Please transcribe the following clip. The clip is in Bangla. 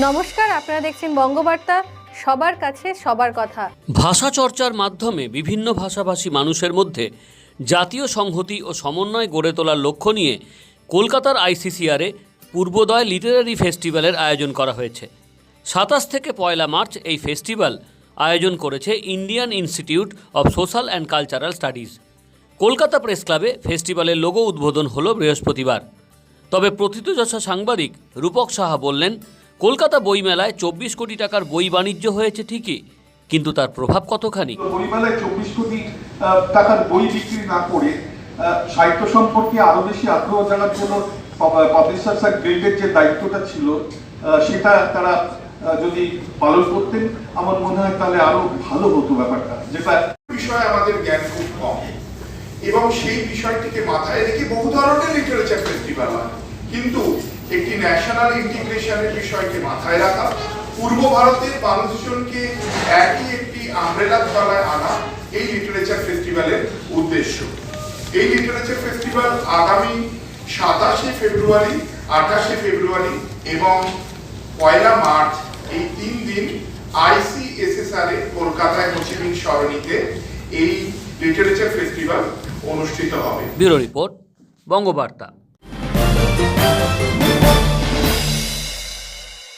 নমস্কার, আপনারা দেখছেন বঙ্গবার্তা। সবার কাছে সবার কথা। ভাষা চর্চার মাধ্যমে বিভিন্ন ভাষাভাষী মানুষের মধ্যে জাতীয় সংহতি ও সমন্বয় গড়ে তোলার লক্ষ্য নিয়ে কলকাতার আইসিসিআরে পূর্বোদয় লিটারারি ফেস্টিভ্যালের আয়োজন করা হয়েছে। সাতাশ থেকে পয়লা মার্চ এই ফেস্টিভ্যাল আয়োজন করেছে Indian institute of social and cultural studies. Kolkata press ক্লাবে ফেস্টিভ্যালের লোগো উদ্বোধন হলো বৃহস্পতিবার। তবে প্রথিতযশা সাংবাদিক রূপক সাহা বললেন কলকাতা বইমেলায় চব্বিশ কোটি টাকার বই বাণিজ্য হয়েছে ঠিকই কিন্তু তার প্রভাব কতখানি? বইমেলায় চব্বিশ কোটি টাকার বই বিক্রি না করে সাহিত্য সম্পর্কে আরও বেশি আগ্রহ জানার জন্য পাবলিশার্স অ্যান্ড গিল্ডের যে দায়িত্বটা ছিল সেটা তারা যদি পালন করতেন আমার মনে হয় তাহলে আরও ভালো হতো ব্যাপারটা যেটা বিষয়ে আমাদের জ্ঞান খুব কম। এবং সেই বিষয়টিকে মাথায় রেখে বহু ধরনের লিটারেচার ফেস্টিভ্যাল হয়। কিন্তু একটি ন্যাশনাল ইন্টিগ্রেশনের বিষয়কে মাথায় রাখা, পূর্ব ভারতের মানুষজনকে একই একটি আমব্রেলার তলায় আনা এই লিটারেচার ফেস্টিভ্যালের উদ্দেশ্য। এই লিটারেচার ফেস্টিভ্যাল আগামী সাতাশে ফেব্রুয়ারি, আঠাশে ফেব্রুয়ারি এবং পয়লা মার্চ এই তিন দিন আইসিএসএসআর এ কলকাতায় মুসলিম সরণিতে এই লিটারেচার ফেস্টিভ্যাল অনুষ্ঠিত হবে। Bureau report, Bangabarta.